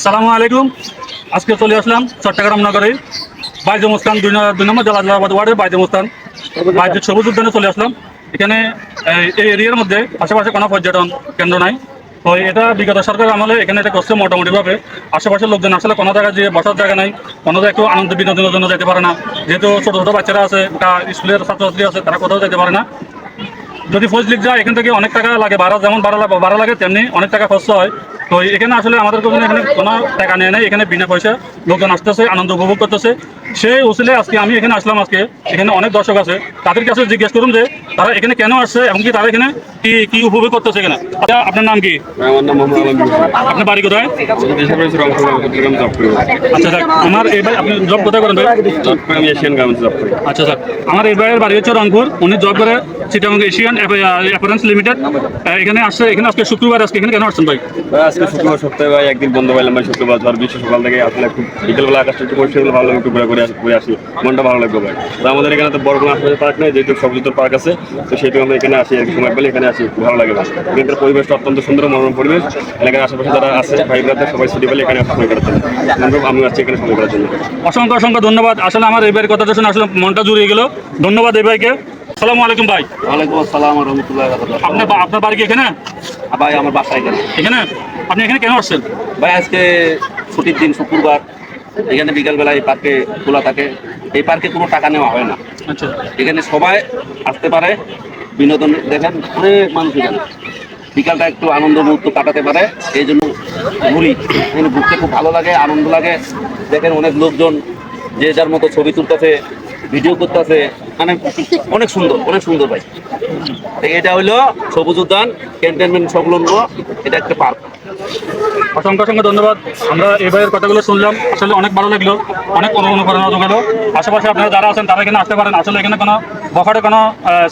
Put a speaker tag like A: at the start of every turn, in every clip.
A: আসসালামু আলাইকুম। আজকে চলে আসলাম চট্টগ্রাম নগরে। বাইজ মুস্তান দুই দুই নম্বর জালালাবাদ ওয়ার্ডের বাইজ মুস্তান বাইজ সবুজ উদ্যানে চলে আসলাম। এখানে এই এরিয়ার মধ্যে আশেপাশে কোনো পর্যটন কেন্দ্র নাই। তো এটা বিগত সরকার আমলে এখানে এটা করছে মোটামুটিভাবে। আশেপাশের লোকজন আসলে কোনো জায়গায় যে বসার জায়গা নাই। কোনো জায়গায় একটু আনন্দ বিনোদনের জন্য যেতে পারে না। যেহেতু ছোটো ছোটো বাচ্চারা আছে, বা স্কুলের ছাত্রছাত্রী আছে, তারা কোথাও যেতে পারে না। যদি ফৌজ লিগ যায়, এখান থেকে অনেক টাকা লাগে ভাড়া যেমন ভাড়া লাগে ভাড়া লাগে তেমনি অনেক টাকা খরচ হয়। তো এখানে আসলে আমাদের কোনো এখানে কোনো টাকা নেয় নাই এখানে বিনা পয়সা লোকজন আসতেছে আনন্দ উপভোগ করতেছে। সেই উচিলে আজকে আমি এখানে আসলাম আজকে এখানে অনেক দর্শক আছে। তাদের কাছে জিজ্ঞেস করুন যে তারা এখানে কেন আসছে এবং কি তারা এখানে কি কি উপভোগ করতেছে এখানে? আচ্ছা আপনার নাম কি?
B: আমার নাম মোহাম্মদ আলম
A: আপনার বাড়ি কোথায়? আচ্ছা স্যার আমার এই ভাই আপনি জব কোথায় করেন ভাই?
B: আমি এশিয়ান গার্মেন্টস জব করি।
A: আচ্ছা স্যার আমার এই ভাইয়ের বাড়ি হচ্ছে রংপুর। উনি জব করে চিটাগং এশিয়ান অ্যাপারেন্স লিমিটেড এখানে আসছে এখানে আজকে শুক্রবার আজকে এখানে কেন আসছেন ভাই,
B: আজকে শুক্রবার সপ্তাহে ভাই একদিন বন্ধ পাইলাম ভাই শুক্রবার ঝড় বিশ্ব সকাল থেকে আসলে একটু বিকেলবেলা আকাশটা একটু পরিষ্কার হলে ভালো লাগে একটু ঘুরে ঘুরে আসি ঘুরে আসি। মনটা ভালো লাগবে ভাই। তো আমাদের এখানে তো বড় কোনো আশেপাশে পার্ক নেই যেহেতু সবজিতর পার্ক আছে তো সেহেতু আমরা এখানে আসি আর কি সময় পেলে এখানে আসি খুব ভালো লাগে ভাই। এখানকার পরিবেশটা অত্যন্ত সুন্দর মনোরম পরিবেশ। এলাকার আশেপাশে যারা আছে ভাই ব্রাদার সবাই ছুটি পেলে এখানে সময় করার জন্য আমি আসছি এখানে সময় করার জন্য
A: অসংখ্য অসংখ্য ধন্যবাদ। আসলে আমার এই ভাইয়ের কথাটা শুনে আসলে মনটা জুড়িয়ে গেল। ধন্যবাদ এই ভাইকে। সালামু আলাইকুম ভাই।
C: ওয়ালাইকুম আসসালাম রহমতুল্লাহ
A: আপনার আপনার বাড়ি কি এখানে?
C: ভাই আমার বাসা এখানে
A: এখানে? আপনি এখানে কেন আসছেন?
C: ভাই আজকে ছুটির দিন শুক্রবার। এখানে বিকালবেলা এই পার্কে খোলা থাকে। এই পার্কে কোনো টাকা নেওয়া হয় না।
A: আচ্ছা।
C: এখানে সবাই আসতে পারে বিনোদন দেখেন অনেক মানুষ এখানে। বিকালটা একটু আনন্দ মুহূর্ত কাটাতে পারে এই জন্য ঘুরি। এখানে ঘুরতে খুব ভালো লাগে আনন্দ লাগে। দেখেন অনেক লোকজন যে যার মতো ছবি তুলতেছে ভিডিও করতেছে। মানে অনেক সুন্দর অনেক সুন্দর ভাই। এটা হইল সবুজ উদ্যান ক্যান্টনমেন্ট সংলগ্ন, এটা একটা পার্ক
A: অসংখ্য অসংখ্য ধন্যবাদ। আমরা এবারের কথাগুলো শুনলাম। আসলে অনেক ভালো লাগল, অনেক অনুপ্রেরণা যোগালো। আশেপাশে আপনারা যারা আছেন, তারা এখানে আসতে পারেন। আসলে এখানে কোনো বখাটে কোনো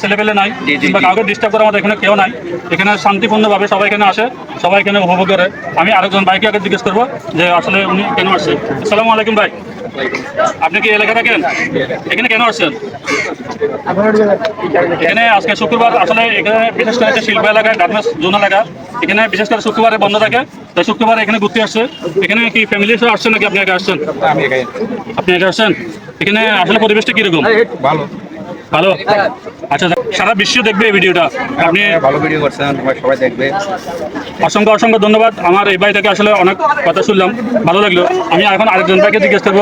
A: ছেলে পেলে নাই কিংবা। কাউকে ডিস্টার্ব করার মতো এখানে কেউ নাই। এখানে শান্তিপূর্ণভাবে সবাই এখানে আসে সবাই এখানে উপভোগ করে। আমি আরেকজন ভাইকে আগে জিজ্ঞেস করব যে আসলে উনি কেন আসছে আসসালামু আলাইকুম ভাই। আপনি কি এলাকা থাকেন? এখানে কেন আসছেন? এখানে আজকে শুক্রবার আসলে এখানে বিশেষ করে শিল্প এলাকা গার্মেন্টস জোন এলাকা। এখানে বিশেষ করে শুক্রবারে বন্ধ থাকে তাই শুক্রবার এখানে ঘুরতে আসছে। এখানে কি ফ্যামিলি সহ আসছেন নাকি আপনি একা আসছেন? আপনি একা আসছেন? এখানে আসলে পরিবেশটা কীরকম?
D: ভালো।
A: ভালো? আচ্ছা সারা বিশ্ব দেখবে এই ভিডিওটা। আপনি
D: ভালো ভিডিও করছেন সবাই সবাই দেখবে।
A: অসংখ্য অসংখ্য ধন্যবাদ। আমার এই ভাই থেকে আসলে অনেক কথা শুনলাম। ভালো লাগল। আমি এখন আরেকজন ভাইকে জিজ্ঞেস করব।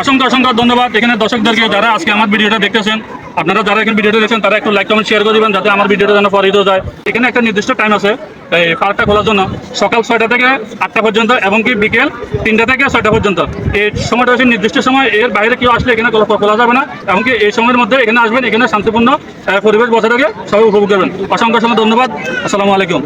A: অসংখ্য অসংখ্য ধন্যবাদ। এখানে দর্শকদেরকে যারা আজকে আমার ভিডিওটা দেখতেছেন আপনারা যারা এখানে ভিডিওটা দেখছেন, তারা একটু লাইক কমেন্ট শেয়ার করে দিবেন, যাতে আমার ভিডিওটা যেন পরিচিত যায়। এখানে একটা নির্দিষ্ট টাইম আছে, এই পার্কটা খোলার জন্য। সকাল ছয়টা থেকে আটটা পর্যন্ত এবং কি বিকেল তিনটা থেকে ছয়টা পর্যন্ত। এই সময়টা হচ্ছে নির্দিষ্ট সময়, এর বাইরে কেউ আসলে এখানে খোলা যাবে না। এমনকি এই সময়ের মধ্যে এখানে আসবেন, এখানে শান্তিপূর্ণ পরিবেশ রেখে, সবাই উপভোগ করবেন। অসংখ্য অসংখ্য ধন্যবাদ। আসসালামু আলাইকুম।